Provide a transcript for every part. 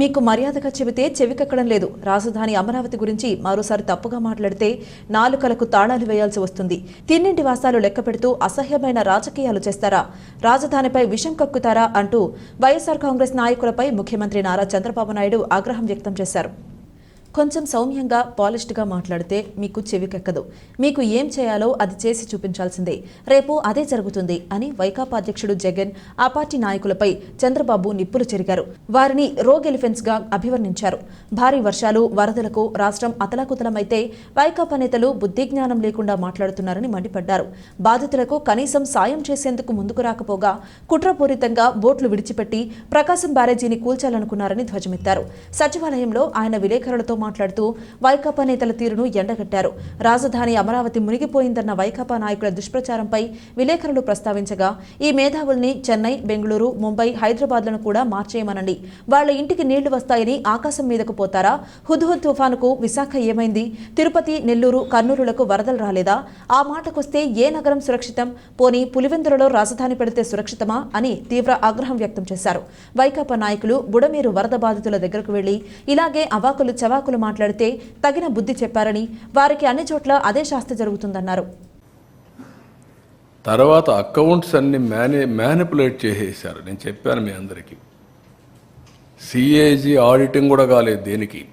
మీకు మర్యాదగా చెబితే చెవికెక్కడం లేదు. రాజధాని అమరావతి గురించి మరోసారి తప్పుగా మాట్లాడితే నాలుకలకు తాళాలు వేయాల్సి వస్తుంది. తిన్నింటి వాసాలు లెక్క పెడుతూ అసహ్యమైన రాజకీయాలు చేస్తారా? రాజధానిపై విషం కక్కుతారా అంటూ వైఎస్ఆర్ కాంగ్రెస్ నాయకులపై ముఖ్యమంత్రి నారా చంద్రబాబు నాయుడు ఆగ్రహం వ్యక్తం చేశారు. కొంచెం సౌమ్యంగా పాలిష్డ్గా మాట్లాడితే మీకు చెవికెక్కదు. మీకు ఏం చేయాలో అది చేసి చూపించాల్సిందే. రేపు అదే జరుగుతుంది అని వైకాపా అధ్యక్షుడు జగన్ ఆ పార్టీ నాయకులపై చంద్రబాబు నిప్పులు చెరిగారు. వారిని రోగ్ ఎలిఫెంట్స్గా అభివర్ణించారు. భారీ వర్షాలు వరదలకు రాష్ట్రం అతలాకుతలమైతే వైకాపా నేతలు బుద్ధి జ్ఞానం లేకుండా మాట్లాడుతున్నారని మండిపడ్డారు. బాధితులకు కనీసం సాయం చేసేందుకు ముందుకు రాకపోగా కుట్రపూరితంగా బోట్లు విడిచిపెట్టి ప్రకాశం బ్యారేజీని కూల్చాలనుకున్నారని ధ్వజమెత్తారు. సచివాలయంలో ఆయన విలేకరులతో మాట్లాడుతూ వైకాపా నేతల తీరును ఎండగట్టారు. రాజధాని అమరావతి మునిగిపోయిందన్న వైకాపా నాయకుల దుష్ప్రచారంపై విలేకరులు ప్రస్తావించగా ఈ మేధావుల్ని చెన్నై బెంగళూరు ముంబై హైదరాబాద్లను కూడా మార్చేయమనండి. వాళ్ళ ఇంటికి నీళ్ళు వస్తాయని ఆకాశం మీదకు పోతారా? హుద్హుద్ తుఫానుకు విశాఖ ఏమైంది? తిరుపతి నెల్లూరు కర్నూలులకు వరదలు రాలేదా? ఆ మాటకొస్తే ఏ నగరం సురక్షితం? పోనీ పులివెందులలో రాజధాని పెడితే సురక్షితమా? అని తీవ్ర ఆగ్రహం వ్యక్తం చేశారు. వైకాపా నాయకులు బుడమేరు వరద బాధితుల దగ్గరకు వెళ్ళి ఇలాగే అవాకులు చవాకులు మాట్లాడితే తగిన బుద్ధి చెప్పారని వారికి అన్ని చోట్ల అదే శాస్తి జరుగుతుందన్నారు. తర్వాత అకౌంట్స్ అన్ని మేనే మ్యానిపులేట్ చేసేసారు నేను చెప్పాను మీ అందరికీ. సిఏజీ ఆడిటింగ్ కూడా కాలేదు దేనికి.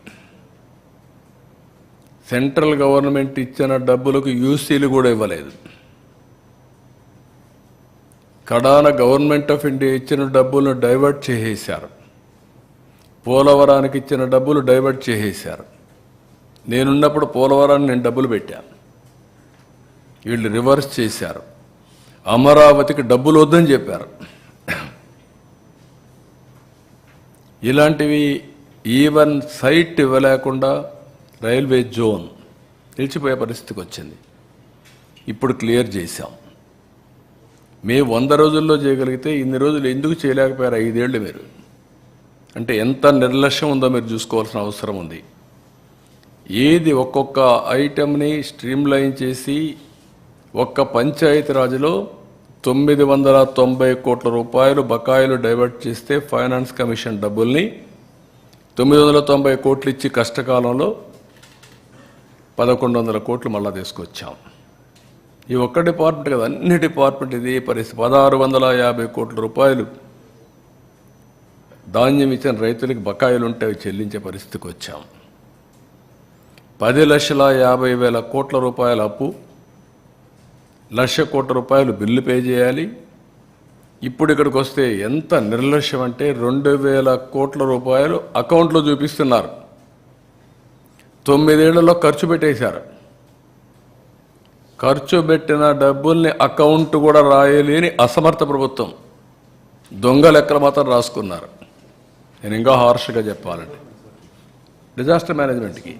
సెంట్రల్ గవర్నమెంట్ ఇచ్చిన డబ్బులకు యూసీలు కూడా ఇవ్వలేదు. కడాన గవర్నమెంట్ ఆఫ్ ఇండియా ఇచ్చిన డబ్బులను డైవర్ట్ చేసేశారు. పోలవరానికి ఇచ్చిన డబ్బులు డైవర్ట్ చేసేశారు. నేనున్నప్పుడు పోలవరాన్ని నేను డబ్బులు పెట్టాను. వీళ్ళు రివర్స్ చేశారు. అమరావతికి డబ్బులు వద్దని చెప్పారు. ఇలాంటివి ఈవెన్ సైట్ ఇవ్వలేకుండా రైల్వే జోన్ నిలిచిపోయే పరిస్థితికి వచ్చింది. ఇప్పుడు క్లియర్ చేశాం. మేము వంద రోజుల్లో చేయగలిగితే ఇన్ని రోజులు ఎందుకు చేయలేకపోయారు? ఐదేళ్ళు మీరు. అంటే ఎంత నిర్లక్ష్యం ఉందో మీరు చూసుకోవాల్సిన అవసరం ఉంది. ఏది ఒక్కొక్క ఐటెంని స్ట్రీమ్లైన్ చేసి ఒక్క పంచాయతీ రాజులో తొమ్మిది వందల తొంభై కోట్ల రూపాయలు బకాయిలు డైవర్ట్ చేస్తే ఫైనాన్స్ కమిషన్ డబ్బుల్ని తొమ్మిది వందల తొంభై కోట్లు ఇచ్చి కష్టకాలంలో పదకొండు వందల కోట్లు మళ్ళా తీసుకొచ్చాం. ఈ ఒక్క డిపార్ట్మెంట్ కదా అన్ని డిపార్ట్మెంట్ ఇది పరిస్థితి. పదహారు వందల యాభై కోట్ల రూపాయలు ధాన్యం ఇచ్చిన రైతులకు బకాయిలు ఉంటే అవి చెల్లించే పరిస్థితికి వచ్చాం పది లక్షల యాభై వేల కోట్ల రూపాయల అప్పు లక్ష కోట్ల రూపాయలు బిల్లు పే చేయాలి. ఇప్పుడు ఇక్కడికి వస్తే ఎంత నిర్లక్ష్యం అంటే రెండు వేల కోట్ల రూపాయలు అకౌంట్లో చూపిస్తున్నారు. తొమ్మిదేళ్ళలో ఖర్చు పెట్టేశారు. ఖర్చు పెట్టిన డబ్బుల్ని అకౌంట్ కూడా రాయలేని అసమర్థ ప్రభుత్వం. దొంగ లెక్కలు మాత్రం రాసుకున్నారు. నేను ఇంకా హార్ష్గా చెప్పాలంటే డిజాస్టర్ మేనేజ్మెంట్కి